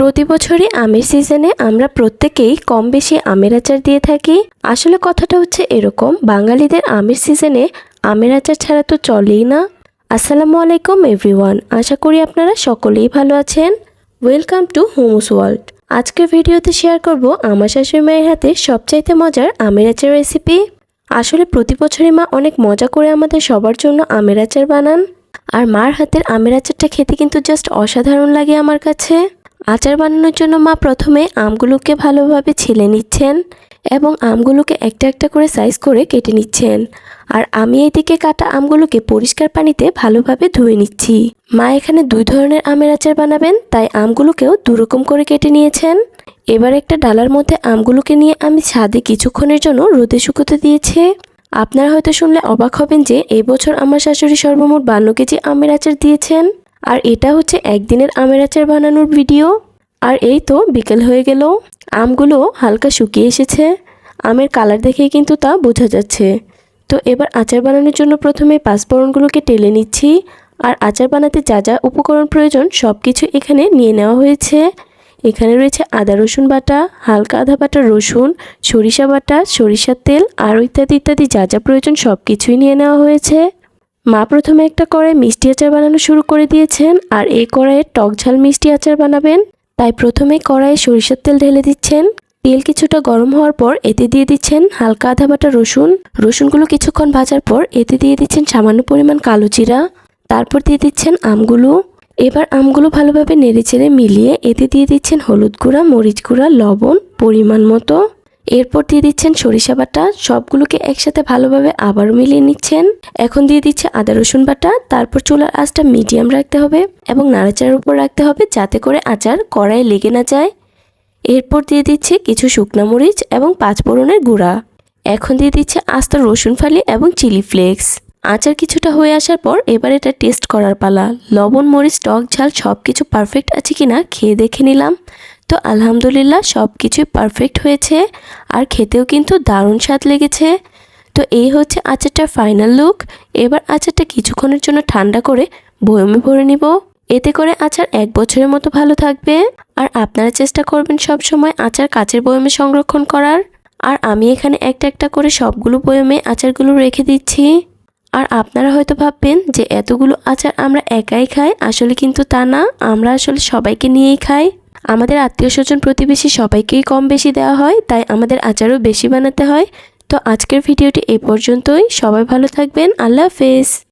প্রতি বছরই আমের সিজনে আমরা প্রত্যেকেই কম বেশি আমের আচার দিয়ে থাকি। আসলে কথাটা হচ্ছে এরকম, বাঙালিদের আমের সিজনে আমের আচার ছাড়া তো চলেই না। আসসালামু আলাইকুম এভরিওয়ান আশা করি আপনারা সকলেই ভালো আছেন। ওয়েলকাম টু হোমস ওয়ার্ল্ড আজকের ভিডিওতে শেয়ার করব আমার শাশুড়ি মায়ের হাতে সবচাইতে মজার আমের আচার রেসিপি আসলে প্রতি বছরই মা অনেক মজা করে আমাদের সবার জন্য আমের আচার বানান। আর মার হাতের আমের আচারটা খেতে কিন্তু জাস্ট অসাধারণ লাগে আমার কাছে। আচার বানানোর জন্য মা প্রথমে আমগুলোকে ভালোভাবে ছিলে নিচ্ছেন এবং আমগুলোকে একটা একটা করে সাইজ করে কেটে নিচ্ছেন। আর আমি এদিকে কাটা আমগুলোকে পরিষ্কার পানিতে ভালোভাবে ধুয়ে নিচ্ছি। মা এখানে দুই ধরনের আমের আচার বানাবেন, তাই আমগুলোকেও দুরকম করে কেটে নিয়েছেন। এবার একটা ডালার মধ্যে আমগুলোকে নিয়ে আমি ছাদে কিছুক্ষণের জন্য রোদে শুকোতে দিয়েছে। আপনারা হয়তো শুনলে অবাক হবেন যে এবছর আমার শাশুড়ি সর্বমোট বান্ন কেজি আমের আচার দিয়েছেন। আর এটা হচ্ছে একদিনের আমের আচার বানানোর ভিডিও। আর এই তো বিকেল হয়ে গেল। আমগুলো হালকা শুকিয়ে এসেছে। আমের কালার দেখে কিন্তু তা বোঝা যাচ্ছে। তো এবার আচার বানানোর জন্য প্রথমে পাঁচফোড়নগুলোকে টেলে নিচ্ছি। আর আচার বানাতে যা যা উপকরণ প্রয়োজন সব কিছু এখানে নিয়ে নেওয়া হয়েছে। এখানে রয়েছে আদা রসুন বাটা, হালকা আধা বাটা রসুন, সরিষা বাটা, সরিষার তেল, আরও ইত্যাদি ইত্যাদি যা যা প্রয়োজন সব কিছুই নিয়ে নেওয়া হয়েছে। মা প্রথমে একটা কড়াই মিষ্টি আচার বানানো শুরু করে দিয়েছেন আর এই কড়াইয়ে টক ঝাল মিষ্টি আচার বানাবেন। তাই প্রথমে কড়াইয়ে সরিষার তেল ঢেলে দিচ্ছেন। তেল কিছুটা গরম হওয়ার পর এতে দিয়ে দিচ্ছেন হালকা আধা বাটা রসুন। রসুনগুলো কিছুক্ষণ ভাজার পর এতে দিয়ে দিচ্ছেন সামান্য পরিমাণ কালো জিরা। তারপর দিয়ে দিচ্ছেন আমগুলো। এবার আমগুলো ভালোভাবে নেড়েচেড়ে মিলিয়ে এতে দিয়ে দিচ্ছেন হলুদ গুঁড়া, মরিচ গুঁড়া, লবণ পরিমাণ মতো। এরপর দিয়ে দিচ্ছেন সরিষা বাটা। সবগুলোকে একসাথে ভালোভাবে আবারও মিলিয়ে নিচ্ছেন। এখন দিয়ে দিচ্ছে আদা, রসুন বাটা। তারপর চুলার আঁচটা মিডিয়াম রাখতে হবে এবং নাড়াচাড়ার উপর রাখতে হবে যাতে করে আচার কড়াই লেগে না যায়। এরপর দিয়ে দিচ্ছে কিছু শুকনা মরিচ এবং পাঁচফোড়নের গুঁড়া। এখন দিয়ে দিচ্ছে আস্ত রসুন ফালি এবং চিলি ফ্লেক্স। আচার কিছুটা হয়ে আসার পর এবার এটা টেস্ট করার পালা। লবণ, মরিচ, টক, ঝাল সব কিছু পারফেক্ট আছে কি না খেয়ে দেখে নিলাম। তো আলহামদুলিল্লাহ সব কিছুই পারফেক্ট হয়েছে। আর খেতেও কিন্তু দারুণ স্বাদ লেগেছে। তো এই হচ্ছে আচারটার ফাইনাল লুক এবার আচারটা কিছুক্ষণের জন্য ঠান্ডা করে বয়মে ভরে নিব। এতে করে আচার এক বছরের মতো ভালো থাকবে। আর আপনারা চেষ্টা করবেন সব সময় আচার কাচের বয়মে সংরক্ষণ করার। আর আমি এখানে একটা একটা করে সবগুলো বয়মে আচারগুলো রেখে দিচ্ছি। আর আপনারা হয়তো ভাববেন যে এতগুলো আচার আমরা একাই খাই, আসলে কিন্তু তা না। আমরা আসলে সবাইকে নিয়েই খাই। আমাদের আত্মীয় স্বজন প্রতিবেশী সবাইকেই কম বেশি দেওয়া হয়, তাই আমাদের আচারও বেশি বানাতে হয়। তো আজকের ভিডিওটি এই পর্যন্তই। সবাই ভালো থাকবেন। আল্লাহ হাফেজ।